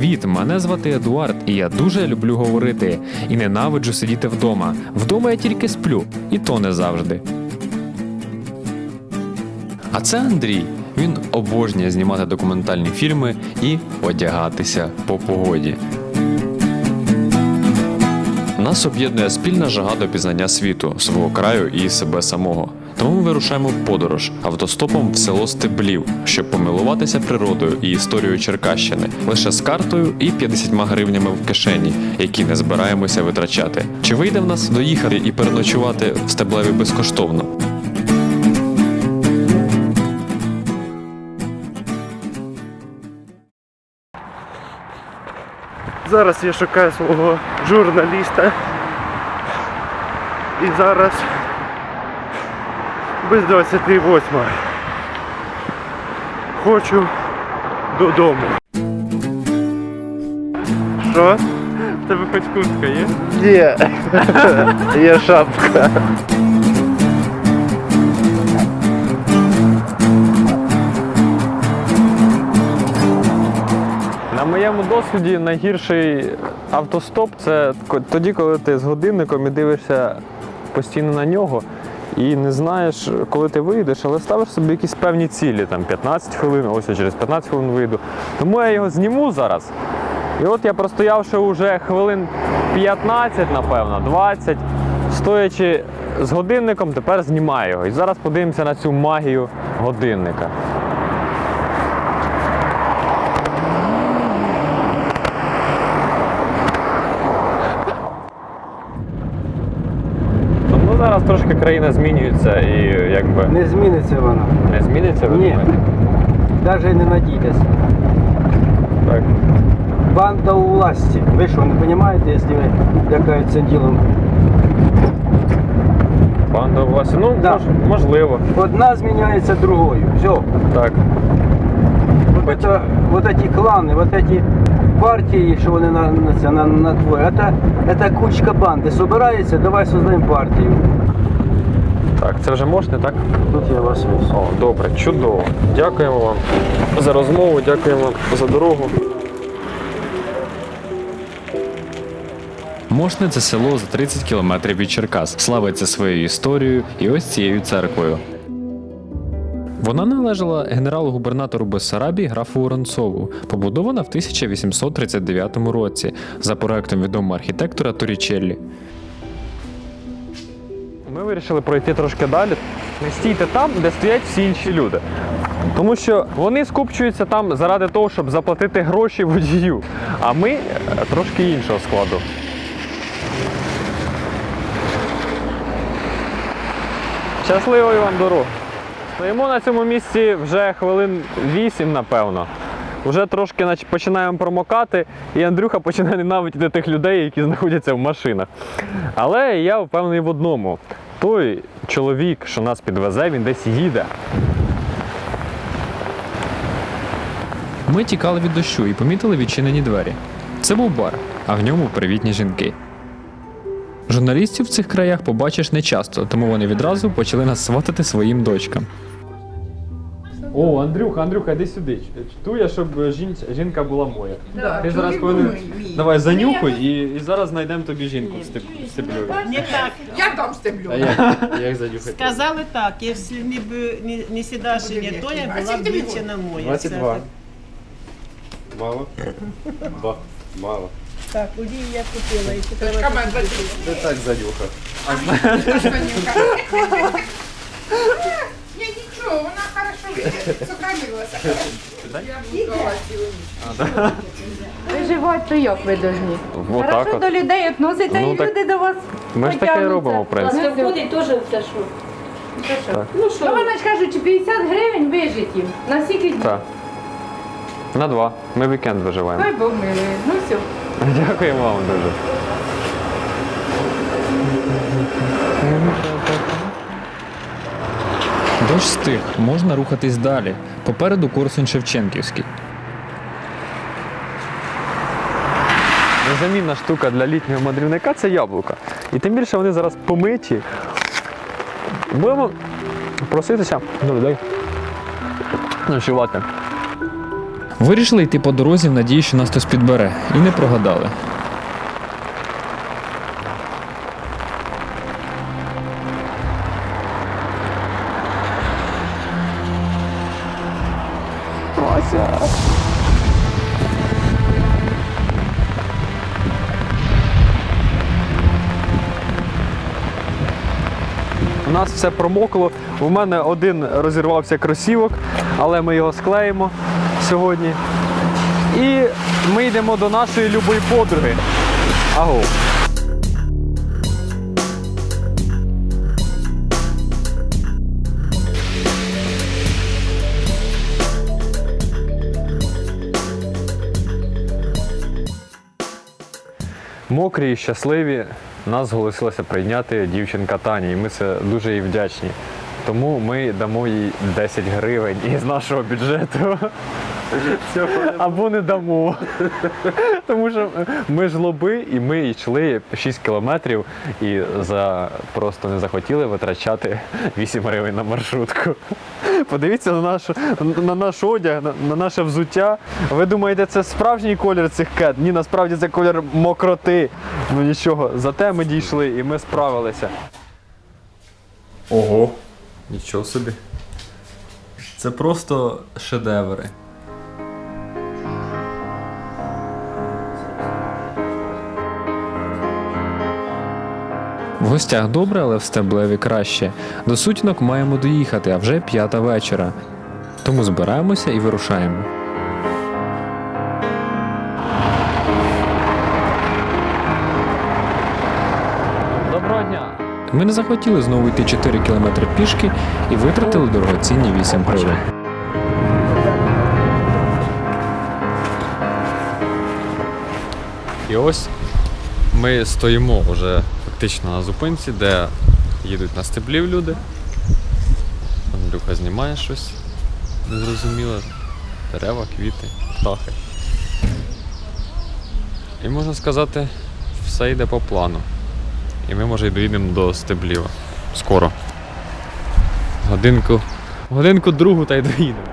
Привіт! Мене звати Едуард, і я дуже люблю говорити. І ненавиджу сидіти вдома. Вдома я тільки сплю, і то не завжди. А це Андрій. Він обожнює знімати документальні фільми і одягатися по погоді. Нас об'єднує спільна жага до пізнання світу, свого краю і себе самого. Тому вирушаємо в подорож автостопом в село Стеблів, щоб помилуватися природою і історією Черкащини лише з картою і 50 гривнями в кишені, які не збираємося витрачати. Чи вийде в нас доїхати і переночувати в стеблеві безкоштовно? Зараз я шукаю свого журналіста. І зараз без 28. Хочу додому. Що? В тебе хоч куртка є? Є. Є шапка. На моєму досвіді найгірший автостоп це тоді, коли ти з годинником і дивишся постійно на нього. І не знаєш, коли ти вийдеш, але ставиш собі якісь певні цілі, там 15 хвилин, ось я через 15 хвилин вийду. Тому я його зніму зараз. І от я простоявши вже хвилин 15, напевно, 20, стоячи з годинником, тепер знімаю його. І зараз подивимося на цю магію годинника. Тому зараз трошки країна змінюється і якби Не зміниться вона. не зміниться, ви Ні. думаєте? Навіть не надійтесь. Так. Банда у власті. Ви що, не розумієте, якщо ви лякають ділом? Банда у вас. Ну, Да. мож- можливо. Одна зміняється другою. Все. Так. Вот, это, вот эти клани, вот эти партії, що вони на, на, це, на, на твої, это, это кучка банди. Собирається, давай создаємо партію. Так, це вже можна, так? Тут я вас ось. О, добре, чудово. Дякуємо вам за розмову, дякуємо вам за дорогу. Мошне це село за 30 кілометрів від Черкас, славиться своєю історією і ось цією церквою. Вона належала генералу-губернатору Бессарабії графу Воронцову, побудована в 1839 році за проектом відомого архітектора Торічеллі. Ми вирішили пройти трошки далі. Не стійте там, де стоять всі інші люди. Тому що вони скупчуються там заради того, щоб заплатити гроші водію. А ми е, трошки іншого складу. Щасливої вам дорог! Стоїмо на цьому місці вже хвилин 8, напевно. Вже трошки нач- починаємо промокати, і Андрюха починає ненавидіти тих людей, які знаходяться в машинах. Але я впевнений в одному: той чоловік, що нас підвезе, він десь їде. Ми тікали від дощу і помітили відчинені двері. Це був бар, а в ньому привітні жінки. Журналістів в цих краях побачиш нечасто, тому вони відразу почали нас сватати своїм дочкам. О, Андрюха, Андрюха, йди сюди. Чтує, щоб жінка була моя. Ти зараз повинен. Давай занюхуй і, і зараз знайдемо тобі жінку в стеблю. Не так. Я там стеблю. А як, як занюхати? Сказали так, якщо не, б, не, не сідаш не то, я була б дівчина моя. 22. Мало? Два. Мало. Так, у Лії я купила, і Дочка моя купити. Ти так занюхав. Ні, нічого, вона Виживати то як ви? Вот так Хорошо до людей відноситься Ну, і люди до вас. Ми ж таке робимо, в принципі. Ладно, Виходить теж в те, що. Ну що? Ну вони ж кажуть, що 50 гривень вижить їм. На скільки днів? Так. На два. Ми вікенд виживаємо. Хай Бог милує. Ну все. Дякуємо вам дуже. Дощ стих, можна рухатись далі. Попереду Корсунь Шевченківський. Незамінна штука для літнього мандрівника це яблука. І тим більше вони зараз помиті. Будемо проситися до людей ночувати. Вирішили йти по дорозі в надії, що нас хтось підбере, і не прогадали. Нас все промокло. У мене один розірвався кросівок, але ми його склеїмо сьогодні. І ми йдемо до нашої любої подруги. Аго. Мокрі щасливі нас зголосилася прийняти дівчинка Таня, і ми це дуже їй вдячні. Тому ми дамо їй 10 гривень із нашого бюджету. Або не дамо. Тому що ми ж лоби, і ми йшли 6 кілометрів і за просто не захотіли витрачати 8 гривень на маршрутку. Подивіться на наш, на наш одяг, на, на наше взуття. Ви думаєте, це справжній колір цих кет? Ні, насправді це колір мокроти. Ну нічого, зате ми дійшли і ми справилися. Ого, нічого собі. Це просто шедеври. В гостях добре, але в стеблеві краще. До сутінок маємо доїхати, а вже п'ята вечора. Тому збираємося і вирушаємо. Доброго дня! Ми не захотіли знову йти 4 кілометри пішки і витратили дорогоцінні 8 гривень. І ось ми стоїмо вже фактично на зупинці, де їдуть на стеблів люди. Андрюха знімає щось незрозуміле. Дерева, квіти, птахи. І можна сказати, все йде по плану. І ми, може, й доїдемо до стебліва. Скоро. Годинку. Годинку другу та й доїдемо.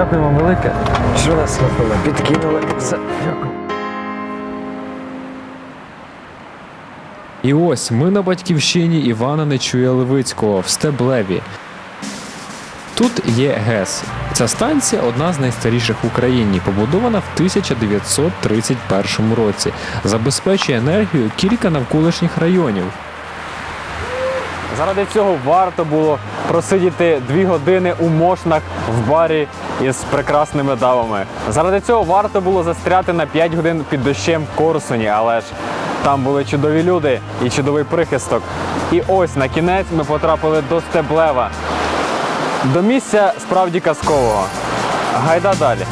Дякую вам велике, що нас підкинули. Все, дякую. І ось ми на батьківщині Івана Нечуя Левицького в Стеблеві. Тут є ГЕС. Ця станція одна з найстаріших в Україні, побудована в 1931 році. Забезпечує енергію кілька навколишніх районів. Заради цього варто було просидіти дві години у мошнах в барі із прекрасними давами. Заради цього варто було застряти на 5 годин під дощем в Корсуні, але ж там були чудові люди і чудовий прихисток. І ось на кінець ми потрапили до Стеблева. До місця справді казкового. Гайда далі.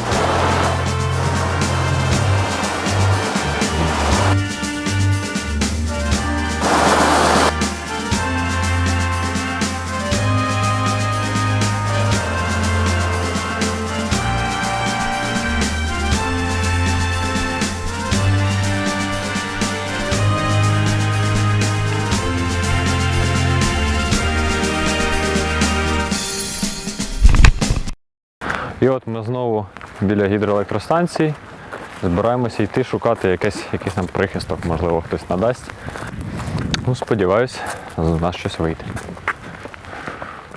І от ми знову біля гідроелектростанції збираємося йти шукати якесь, якийсь нам прихисток, можливо, хтось надасть. Ну, сподіваюсь, з нас щось вийде.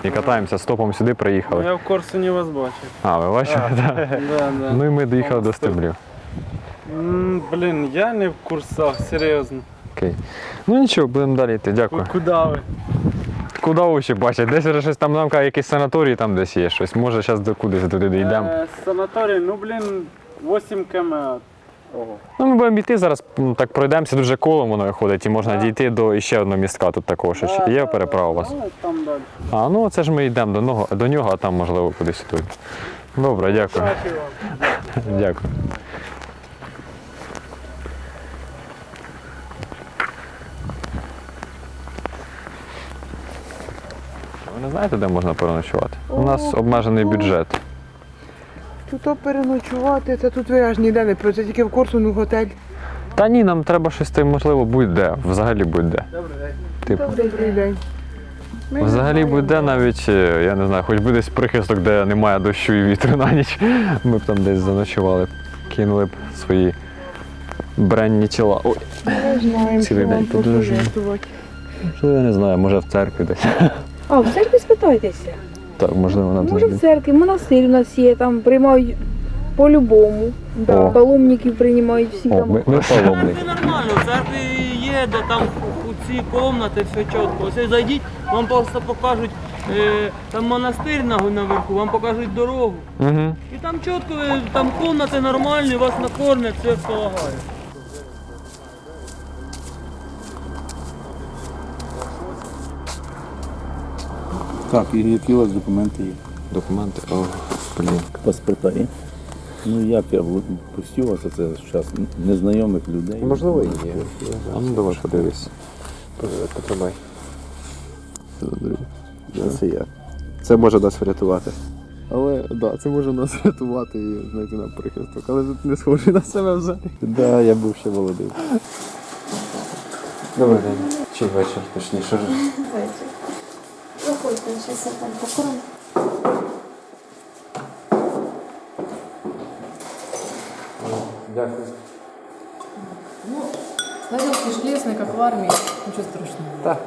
І катаємося стопом сюди, приїхали. Я в Корсуні вас бачив. А, ви бачили? Так. Да, да. Ну і ми доїхали до стеблів. М, Блін, я не в курсах, серйозно. Окей. Ну нічого, будемо далі йти. Дякую. Куди ви? Куди очі бачать? Десь вже щось там нам каже, якийсь санаторій там десь є щось. Може, зараз до кудись туди дійдемо. Е, Санаторій, ну блін, 8 км. Ну, ми будемо йти зараз, м, так пройдемося, дуже колом воно виходить, і можна дійти до ще одного містка тут що ще є переправа у вас. Там далі. А, ну це ж ми йдемо до нього, до нього, а там можливо кудись тут. Добре, дякую. Дякую. не знаєте, де можна переночувати? У нас обмежений бюджет. Тут переночувати, це тут ви аж ніде не про це тільки в Корсуну готель. Та ні, нам треба щось там, можливо, будь-де. Взагалі будь-де. Типу, Добрий день. Ми взагалі будь-де навіть, е, я не знаю, хоч би десь прихисток, де немає дощу і вітру на ніч. Ми б там десь заночували, кинули б свої бренні тіла. Ой, Ми знаємо, Цілий день що я не знаю, може в церкві десь. А, в церкві спитайтеся. Так, можливо, нам Може в церкві, монастир у нас є, там приймають по-любому. Да, О. паломників приймають всі О, там. ми, ми паломники. Це нормально, в церкві є, де там у ці комнати, все чітко. Ось зайдіть, вам просто покажуть е, там монастир на- наверху, вам покажуть дорогу. Угу. І там чітко, ви- там комнати нормальні, вас накормлять, все полагає. Так, і які у вас документи є? Документи. О, блін. Паспорта є? Ну як я пустив вас оце зараз незнайомих людей? Можливо, і є. А ну давай подивись. Потримай. Це я. Це може нас врятувати. Але да, це може нас врятувати і знайти нам прихисток. Але тут не схожий на себе взагалі. Да, я був ще молодий. Добрий день. Чи вечір, точніше. Заходьте, Після там покорм. Ну, дякую. Ну, Наділки ж лісник, як в армії, нічого страшного. Так.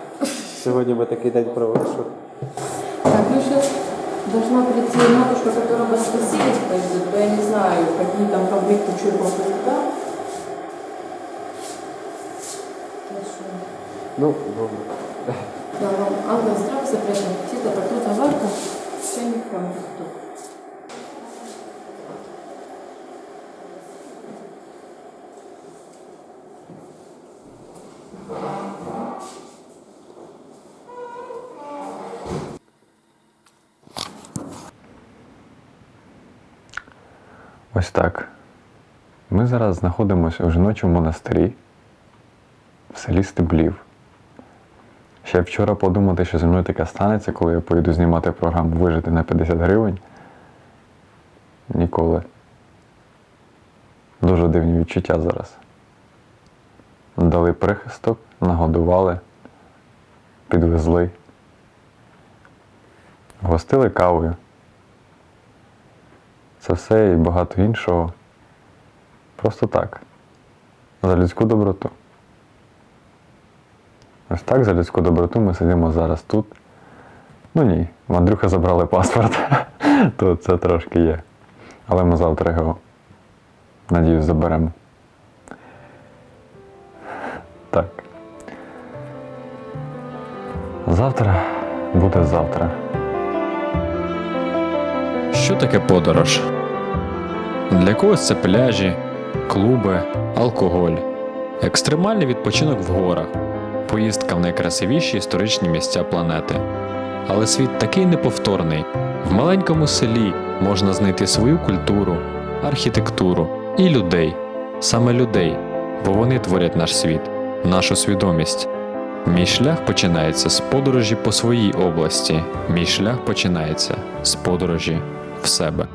Сьогодні ми такий день провели, що... Так, ну зараз должна прийти матушка, яка вас спасілись то бо я не знаю, які там конфлікти чого да? Ну, добре. Да, вам ангел страх запрятан. Птица, так тут аварка. Все не тут. Ось так. Ми зараз знаходимося у жіночому монастирі в селі Стеблів. Ще вчора подумати, що зі мною таке станеться, коли я поїду знімати програму Вижити на 50 гривень. Ніколи. Дуже дивні відчуття зараз. Дали прихисток, нагодували, підвезли, гостили кавою. Це все і багато іншого. Просто так. За людську доброту. Ось так за людську доброту ми сидимо зараз тут. Ну ні, в Андрюха забрали паспорт, то це трошки є. Але ми завтра його, надіюсь, заберемо. Так. Завтра буде завтра. Що таке подорож? Для когось це пляжі, клуби, алкоголь, екстремальний відпочинок в горах, поїздка в найкрасивіші історичні місця планети. Але світ такий неповторний. В маленькому селі можна знайти свою культуру, архітектуру і людей, саме людей, бо вони творять наш світ, нашу свідомість. Мій шлях починається з подорожі по своїй області. Мій шлях починається з подорожі в себе.